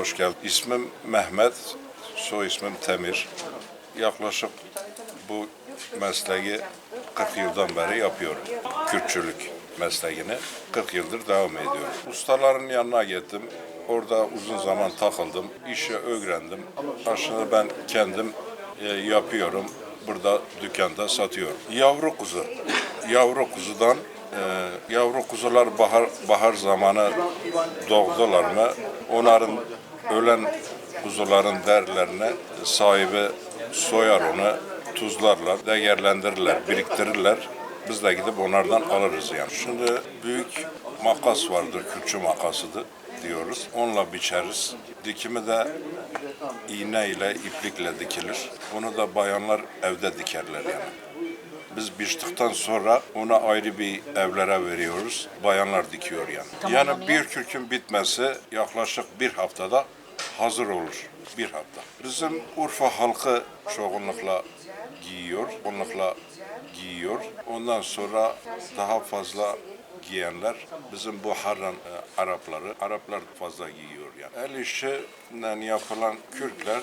hoş geldin. İsmim Mehmet, soy ismim Temir. Yaklaşık bu mesleği 40 yıldan beri yapıyorum. Kürtçülük mesleğini 40 yıldır devam ediyorum. Ustaların yanına gittim. Orada uzun zaman takıldım. İşi öğrendim. Aslında ben kendim e, yapıyorum. Burada dükkanda satıyorum. Yavru kuzu. Yavru kuzudan e, yavru kuzular bahar bahar zamanı doğdular mı? Onların ölen kuzuların derlerini sahibi soyar onu, tuzlarlar, değerlendirirler, biriktirirler. Biz de gidip onlardan alırız yani. Şimdi büyük makas vardır, kürçü makasıdır diyoruz. Onunla biçeriz. Dikimi de iğne ile, iplikle dikilir. Onu da bayanlar evde dikerler yani. Biz biçtikten sonra onu ayrı bir evlere veriyoruz. Bayanlar dikiyor yani. Yani bir kürkün bitmesi yaklaşık bir haftada hazır olur. Bir hafta. Bizim Urfa halkı çoğunlukla giyiyor. Çoğunlukla giyiyor. Ondan sonra daha fazla giyenler bizim bu Harran e, Arapları, Araplar fazla giyiyor yani. El işiyle yapılan kürkler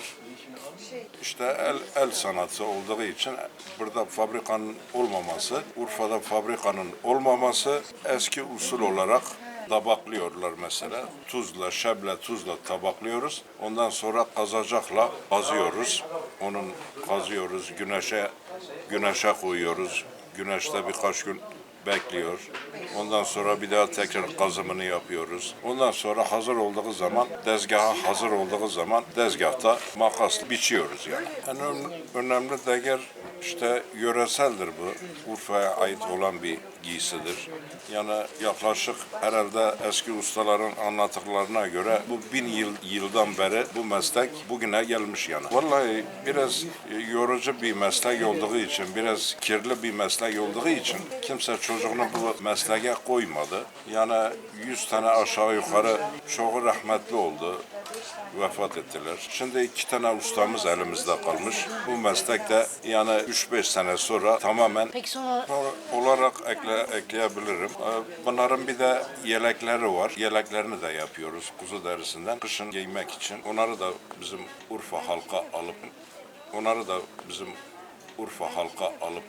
işte el, el sanatı olduğu için burada fabrikanın olmaması, Urfa'da fabrikanın olmaması eski usul olarak tabaklıyorlar mesela. Tuzla, şeble tuzla tabaklıyoruz. Ondan sonra kazacakla kazıyoruz. Onun kazıyoruz, güneşe güneşe koyuyoruz. Güneşte birkaç gün bekliyor. Ondan sonra bir daha tekrar kazımını yapıyoruz. Ondan sonra hazır olduğu zaman, dezgaha hazır olduğu zaman dezgahta makasla biçiyoruz yani. En ön- önemli değer işte yöreseldir bu. Urfa'ya ait olan bir giysidir. Yani yaklaşık herhalde eski ustaların anlattıklarına göre bu bin yıl yıldan beri bu meslek bugüne gelmiş yani. Vallahi biraz yorucu bir meslek olduğu için, biraz kirli bir meslek olduğu için kimse çocuğunu bu mesleğe koymadı. Yani 100 tane aşağı yukarı çoğu rahmetli oldu vefat ettiler. Şimdi iki tane ustamız elimizde kalmış. Bu meslekte yani 3-5 sene sonra tamamen Peki sonra olarak ekle, ekleyebilirim. Ee, Bunların bir de yelekleri var. Yeleklerini de yapıyoruz kuzu derisinden. Kışın giymek için. Onları da bizim Urfa halka alıp onları da bizim Urfa halka alıp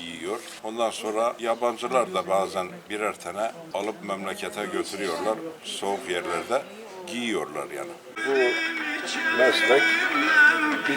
giyiyor. Ondan sonra yabancılar da bazen birer tane alıp memlekete götürüyorlar. Soğuk yerlerde giyiyorlar yani. Bu meslek bir